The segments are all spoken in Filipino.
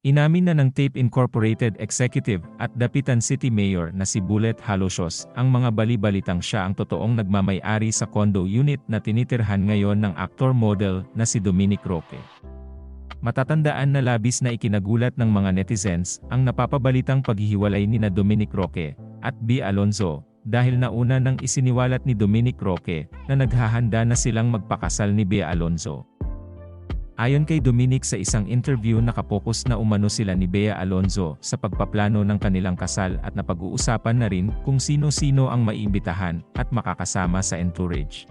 Inamin na ng Tape Incorporated Executive at Dapitan City Mayor na si Bullet Halosyos ang mga bali-balitang siya ang totoong nagmamay-ari sa condo unit na tinitirhan ngayon ng actor model na si Dominic Roque. Matatandaan na labis na ikinagulat ng mga netizens ang napapabalitang paghihiwalay ni na Dominic Roque at B. Alonzo dahil nauna nang isiniwalat ni Dominic Roque na naghahanda na silang magpakasal ni Bea Alonzo. Ayon kay Dominic sa isang interview nakapokus na umano sila ni Bea Alonzo sa pagpaplano ng kanilang kasal at napag-uusapan na rin kung sino-sino ang maiimbitahan at makakasama sa entourage.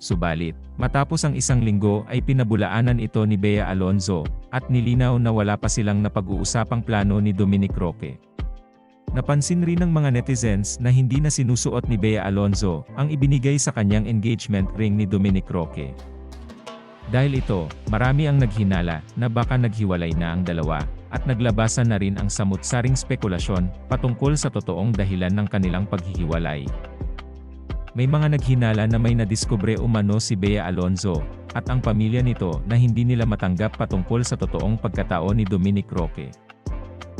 Subalit, matapos ang isang linggo ay pinabulaanan ito ni Bea Alonzo at nilinaw na wala pa silang napag-uusapang plano ni Dominic Roque. Napansin rin ng mga netizens na hindi na sinusuot ni Bea Alonzo ang ibinigay sa kanyang engagement ring ni Dominic Roque. Dahil ito, marami ang naghinala na baka naghiwalay na ang dalawa, at naglabasan na rin ang samut-saring spekulasyon patungkol sa totoong dahilan ng kanilang paghihiwalay. May mga naghinala na may nadiskubre umano si Bea Alonzo, at ang pamilya nito na hindi nila matanggap patungkol sa totoong pagkatao ni Dominic Roque.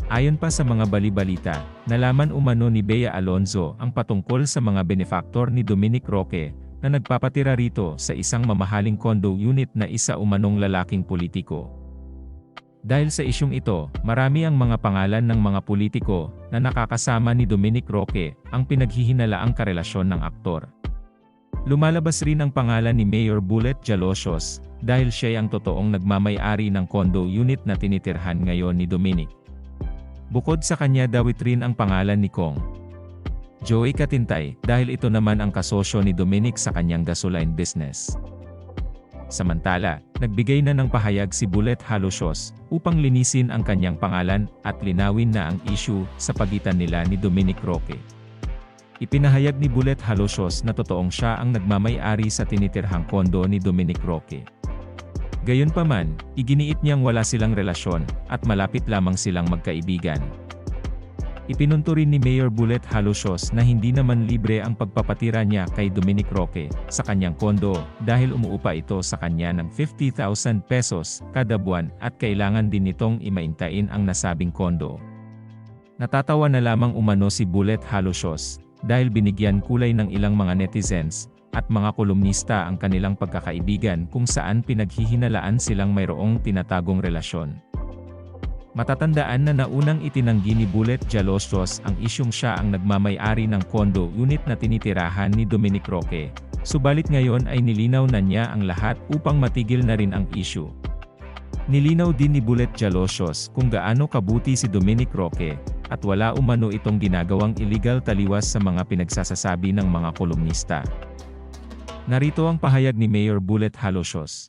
Ayon pa sa mga balibalita, nalaman umano ni Bea Alonzo ang patungkol sa mga benefactor ni Dominic Roque na nagpapatira rito sa isang mamahaling condo unit na isa umanong lalaking politiko. Dahil sa isyong ito, marami ang mga pangalan ng mga politiko na nakakasama ni Dominic Roque ang pinaghihinalaang karelasyon ng aktor. Lumalabas rin ang pangalan ni Mayor Bullet Jalosios dahil siya ang totoong nagmamay-ari ng condo unit na tinitirhan ngayon ni Dominic. Bukod sa kanya dawit rin ang pangalan ni Kong. Joey Katintay dahil ito naman ang kasosyo ni Dominic sa kanyang gasoline business. Samantala, nagbigay na ng pahayag si Bullet Halosyos upang linisin ang kanyang pangalan at linawin na ang issue sa pagitan nila ni Dominic Roque. Ipinahayag ni Bullet Halosyos na totoong siya ang nagmamay-ari sa tinitirhang kondo ni Dominic Roque. Gayunpaman, iginiit niyang wala silang relasyon at malapit lamang silang magkaibigan. Ipinunto rin ni Mayor Bullet Halosyos na hindi naman libre ang pagpapatira niya kay Dominic Roque sa kanyang kondo dahil umuupa ito sa kanya ng 50,000 pesos kada buwan at kailangan din nitong imaintain ang nasabing kondo. Natatawa na lamang umano si Bullet Halosyos dahil binigyan kulay ng ilang mga netizens at mga kolumnista ang kanilang pagkakaibigan kung saan pinaghihinalaan silang mayroong tinatagong relasyon. Matatandaan na naunang itinanggi ni Bullet Jalostros ang isyong siya ang nagmamay-ari ng kondo unit na tinitirahan ni Dominic Roque. Subalit ngayon ay nilinaw na niya ang lahat upang matigil na rin ang issue. Nilinaw din ni Bullet Jalostros kung gaano kabuti si Dominic Roque, at wala umano itong ginagawang illegal taliwas sa mga pinagsasasabi ng mga kolumnista. Narito ang pahayag ni Mayor Bullet Halosyos.